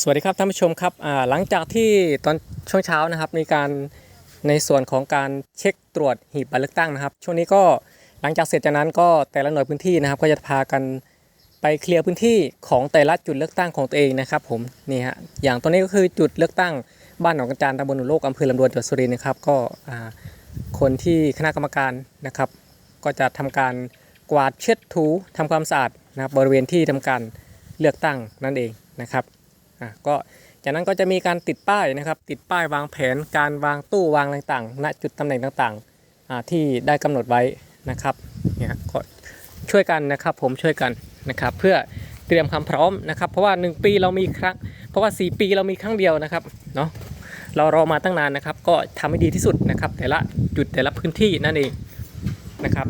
สวัสดีครับท่านผู้ชมครับหลังจากที่ตอนช่วงเช้านะครับ มีการในส่วนของการเช็คตรวจหีบบัตรเลือกตั้งนะครับ ช่วงนี้ก็หลังจากเสร็จจากนั้นก็แต่ละหน่วยพื้นที่นะครับ ก็จะพากันไปเคลียร์พื้นที่ของแต่ละจุดเลือกตั้งของตัวเองนะครับ ผมนี่ฮะอย่างตัวนี้ก็คือจุดเลือกตั้งบ้านหนองกระจานตำบลหนุโลกอำเภอลำดวนจังหวัดสุรินทร์นะครับก็คนที่คณะกรรมการนะครับ ก็จะทำการกวาดเช็ดถูทำความสะอาดนะครับบริเวณที่ทำการเลือกตั้งนั่นเองนะครับ อะก็จากนั้นก็จะมีการติดป้ายนะครับ ติดป้ายวางแผนการวางตู้วางอะไรต่างๆ ณจุดตำแหน่งต่างๆที่ได้กำหนดไว้นะครับเนี่ยก็ช่วยกันนะครับผมช่วยกันนะครับ เพื่อเตรียมความพร้อมนะครับ เพราะว่า 1 ปีเรามีครั้ง เพราะว่า 4 ปีเรามีครั้งเดียวนะครับเนาะเรารอมาตั้งนานนะครับ ก็ทำให้ดีที่สุดนะครับ แต่ละจุดแต่ละพื้นที่นั่นเองนะครับ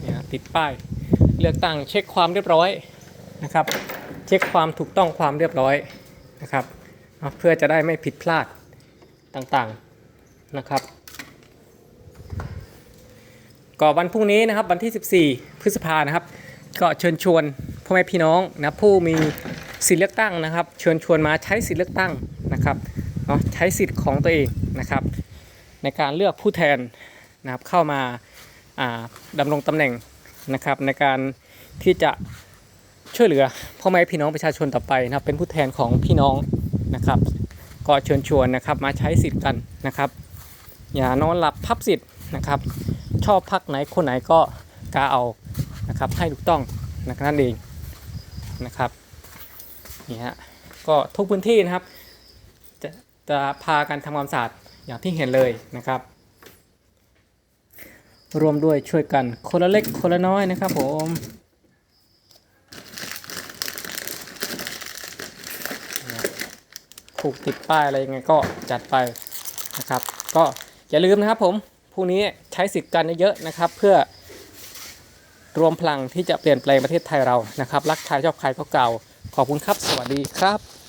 เนี่ยติดป้ายเลือกตั้งเช็คความเรียบร้อยนะครับ เช็คความถูกต้องความเรียบร้อยนะครับเพื่อจะได้ไม่ผิดพลาดต่างๆนะครับก็วันพรุ่งนี้นะครับวันที่ 14 พฤษภานะครับ ก็เชิญชวนพ่อแม่พี่น้องนะผู้มีสิทธิเลือกตั้งนะครับ เชิญชวนมาใช้สิทธิเลือกตั้งนะครับเนาะใช้สิทธิ์ของตัวเองนะครับ ในการเลือกผู้แทนนะครับเข้ามาอ่าดำรงตำแหน่งนะครับในการที่จะ ช่วยเหลือพ่อแม่พี่น้องประชาชนต่อไปนะครับเป็นผู้แทนของพี่น้องนะครับ ก็เชิญชวนนะครับมาใช้สิทธิ์กันนะครับ อย่านอนหลับพับสิทธิ์นะครับ ชอบพักไหนคนไหนก็กาเอานะครับให้ถูกต้องนะครับนั่นเองนะครับนี่ฮะก็ทุกพื้นที่นะครับ จะจะพากันทำความสะอาดอย่างที่เห็นเลยนะครับรวมด้วยช่วยกันคนละเล็กคนละน้อยนะครับผม ผูกติดป้ายอะไรยังไงก็จัดไปนะครับ ก็อย่าลืมนะครับผมพรุ่งนี้ใช้สิทธิ์กันเยอะๆนะครับ เพื่อรวมพลังที่จะเปลี่ยนแปลงประเทศไทยเรานะครับ รักใครชอบใครก็เก่า ขอบคุณครับ สวัสดีครับ